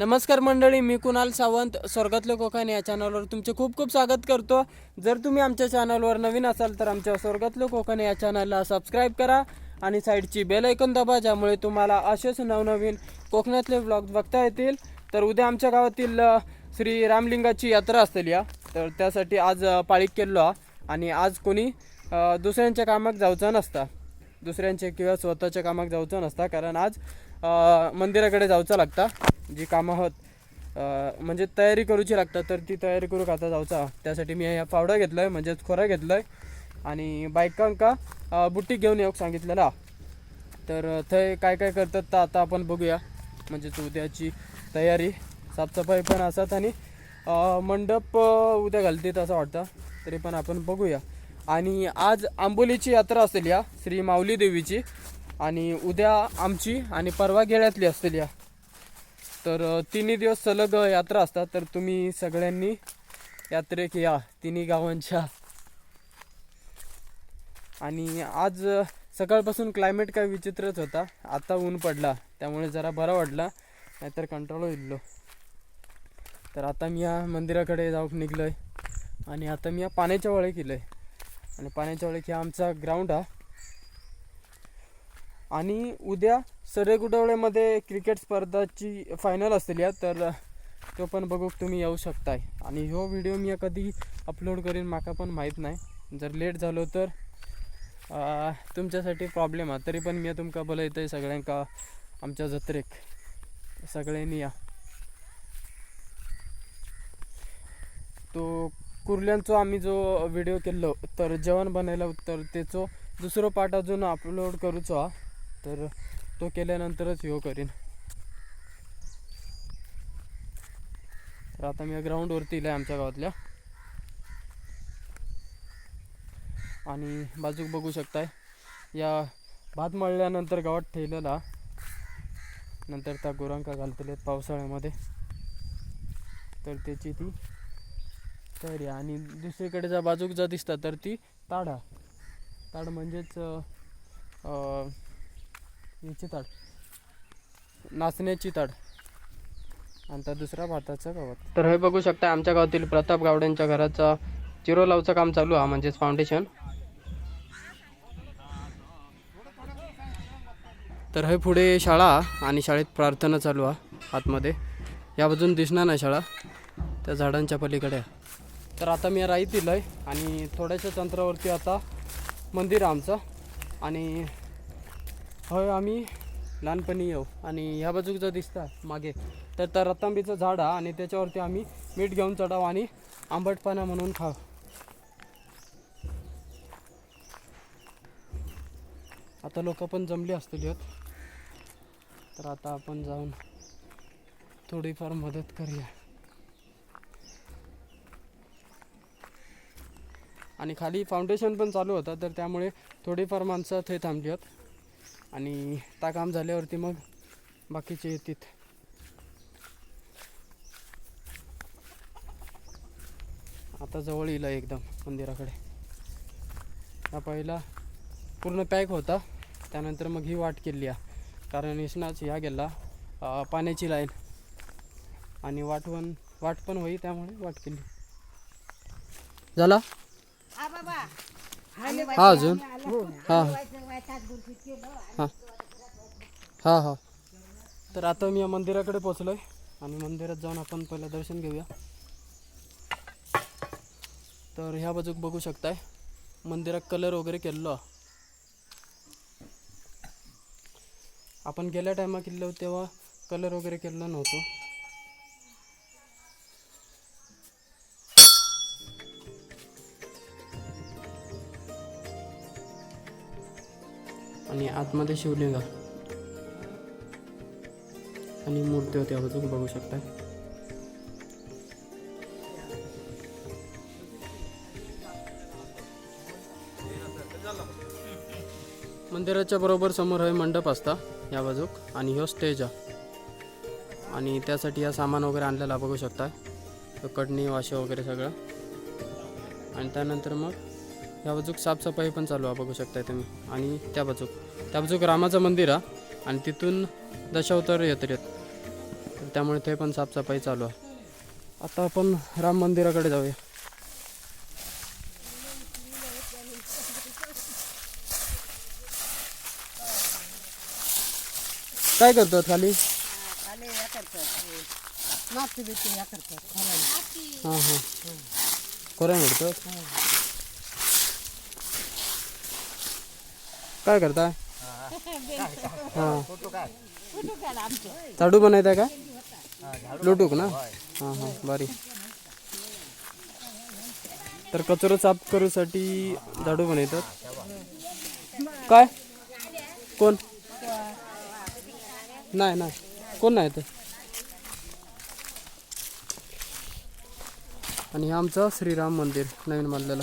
नमस्कार मंडळी मी कुणाल सावंत स्वर्गातलं कोकण या चॅनलवर तुमचे खूप खूप स्वागत करतो. जर तुम्ही आमच्या चॅनलवर नवीन असाल तर आमच्या स्वर्गातलं कोकण या चॅनलला सबस्क्राईब करा आणि साईडची बेल ऐकून दाबा ज्यामुळे तुम्हाला असेच नवनवीन कोकणातले ब्लॉग बघता येतील. तर उद्या आमच्या गावातील श्री रामलिंगाची यात्रा असेल या तर त्यासाठी आज अ, पाळीक केलो आणि आज कोणी दुसऱ्यांच्या कामाक जाऊचं नसता. दुसऱ्यांचे किंवा स्वतःच्या कामाक जाऊचं नसता कारण आज मंदिराकडे जाऊचं लागता. जी कामं आहोत म्हणजे तयारी करूची लागतात तर ती तयारी करू आता जाऊचा? त्यासाठी मी ह्या फावडा आहे म्हणजेच खोरा घेतलाय. आणि बायकांका बुटीक बुट्टी घेऊन येऊ सांगितलेला. तर थंय काय काय करतात तर आता आपण बघूया. म्हणजेच उद्याची तयारी साफसफाई पण असतात आणि मंडप उद्या घालतात असं वाटतं. तरी पण आपण बघूया. आणि आज आंबोलीची यात्रा असेल या श्री माऊली देवीची. आणि उद्या आमची आणि परवा गेळ्यातली असतील या तर तिन्ही दिवस सलग यात्रा असतात. तर तुम्ही सगळ्यांनी यात्रेक या तिन्ही गावांच्या. आणि आज सकाळपासून क्लायमेट काय विचित्रच होता. आता ऊन पडला. त्यामुळे जरा बरं वाटला. नाहीतर कंट्रोल होईल तर आता मी या मंदिराकडे जाऊक निघलो आहे आणि आता मी या पाण्याच्या वळे केलं आहे आणि पाण्याच्या वळे की आमचा ग्राउंड हा. आणि उद्या सरेगुडवळेमध्ये क्रिकेट स्पर्धाची फायनल असलेली या तर तो पण बघूक तुम्ही येऊ शकताय. आणि ह्यो व्हिडिओ मी कधी अपलोड करीन माका पण माहीत नाही. जर लेट झालो तर तुमच्यासाठी प्रॉब्लेम आहे. तरी पण मी तुमका बोलयतंय सगळ्यांका. आमच्या जत्रेक. सगळ्यांनी या. तो कुर्ल्यांचो आम्ही जो व्हिडिओ केल्लो तर जेवण बनायला तर त्याचो दुसरो पार्ट अजून अपलोड करूचो हा. तर तो केल्यानंतरच ह्यो करीन. तर आता मी ग्राउंडवरती इलाय आमच्या गावातल्या. आणि बाजूक बघू शकताय या भात मळल्यानंतर गावात ठेवलेला. नंतर त्या गुरांका घालतले पावसाळ्यामध्ये. तर त्याची ती तयारी. आणि दुसरीकडे ज्या बाजूक जर दिसतात तर ती ताडा. ताड म्हणजेच याची ताड. नाचण्याची ताड. आणि तर दुसरा भाताचं गावात. तर हे बघू शकता आमच्या गावातील प्रताप गावड्यांच्या घराचा चिरो लावचं काम चालू आहे म्हणजेच फाउंडेशन तर हे पुढे शाळा आणि शाळेत प्रार्थना चालू आहे आतमध्ये. या बाजून दिसणार नाही शाळा त्या झाडांच्या पलीकडे तर आता मी राईत आहे आणि थोड्याशा तंत्रावरती आता मंदिर आहे आमचं. आणि होय आम्ही लहानपणी येऊ. आणि ह्या बाजूक जर दिसता मागे तर त्या रतांबीचं झाड आहे आणि त्याच्यावरती आम्ही मीठ घेऊन चढावं आणि आंबटपाना म्हणून खाव. आता लोक पण जमली असतील यात. तर आता आपण जाऊन थोडीफार मदत करूया. आणि खाली फाउंडेशन पण चालू होतं तर त्यामुळे थोडीफार माणसं ते थांबली आहेत. आणि त्या काम झाल्यावरती मग बाकीचे येतील. आता जवळ येईल एकदम मंदिराकडे. हा पहिला पूर्ण पॅक होता. त्यानंतर मग ही वाट केली आहे कारण इसनाच ह्या गेला पाण्याची लाईन. आणि वाटवण वाट पण होई त्यामुळे वाट केली. झाला? हा अजून? हा. हा हा. हा. तर आता मी या मंदिराकडे पोचलोय आणि मंदिरात जाऊन आपण पहिलं दर्शन घेऊया. तर ह्या बाजूक बघू शकताय मंदिरात कलर वगैरे केलेलो. आहे. आपण गेल्या टायमा केलो तेव्हा कलर वगैरे केलेलो नव्हतो. आणि आतमध्ये शिवलिंग आणि मूर्ती होती बाजूक बघू शकता. मंदिराच्या बरोबर समोर हे मंडप असता या बाजूक. आणि ह्यो स्टेज आहे. आणि त्यासाठी या सामान वगैरे आणलेला बघू शकता. कटणी कडणी वाशे वगैरे सगळं. आणि त्यानंतर मग या बाजूक साफसफाई पण चालू आहे बघू शकताय तुम्ही. आणि त्या बाजूक. त्या बाजूक रामाचं मंदिर आहे आणि तिथून दशावतार यात्रेत तर त्यामुळे ते पण साफसफाई चालू आहे. आता आपण राम मंदिराकडे जाऊया. काय करतो खाली? खरं हां हां. कोऱ्या मिळतो काय करताय? हां. झाडू बनवताय का? लुटूक ना? हां हां. बारी तर कचरो साफ करूसाठी झाडू बनवतात. काय? कोण? नाही नाही. कोण नाही तर आणि आमचं श्रीराम मंदिर नवीन बांधलेलं.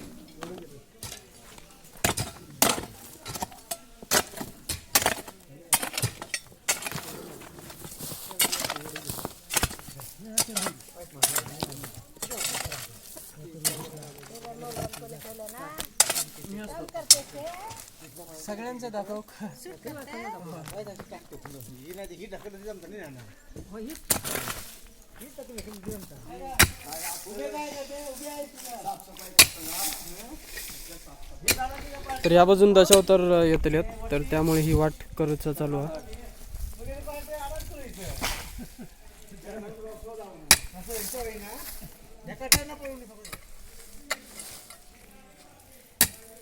सगळ्यांचं दाखव. तर या बाजून दशावतार येतले तर त्यामुळे ही वाट करत चालू आहे.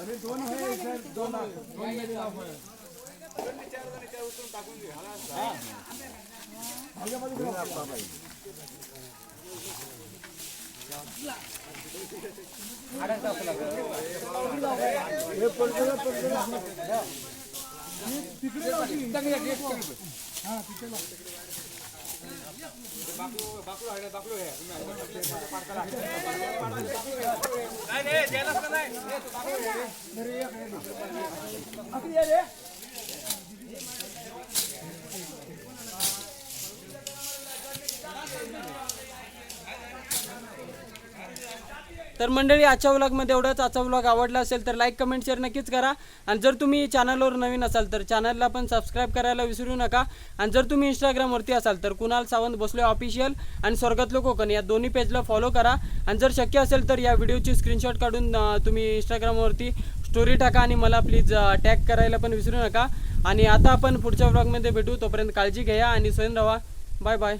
अरे दोन होय सर दोन दोन मध्ये होय बाकू बाकू आहे बाकू आहे नाही तर मंडळी आजच्या व्लॉगमध्ये एवढंच. आजचा व्लॉग आवडला असेल तर लाईक कमेंट शेअर नक्कीच करा. आणि जर तुम्ही चॅनलवर नवीन असाल तर चॅनलला पण सबस्क्राईब करायला विसरू नका. आणि जर तुम्ही इंस्टाग्रामवरती असाल तर कुणाल सावंत भोसले ऑफिशियल आणि स्वर्गातलं कोकण या दोन्ही पेजला फॉलो करा. आणि जर शक्य असेल तर या व्हिडिओची स्क्रीनशॉट काढून तुम्ही इंस्टाग्रामवरती स्टोरी टाका आणि मला प्लीज टॅग करायला पण विसरू नका. आणि आता आपण पुढच्या व्लॉगमध्ये भेटू. तोपर्यंत काळजी घ्या आणि स्वयं राहा बाय बाय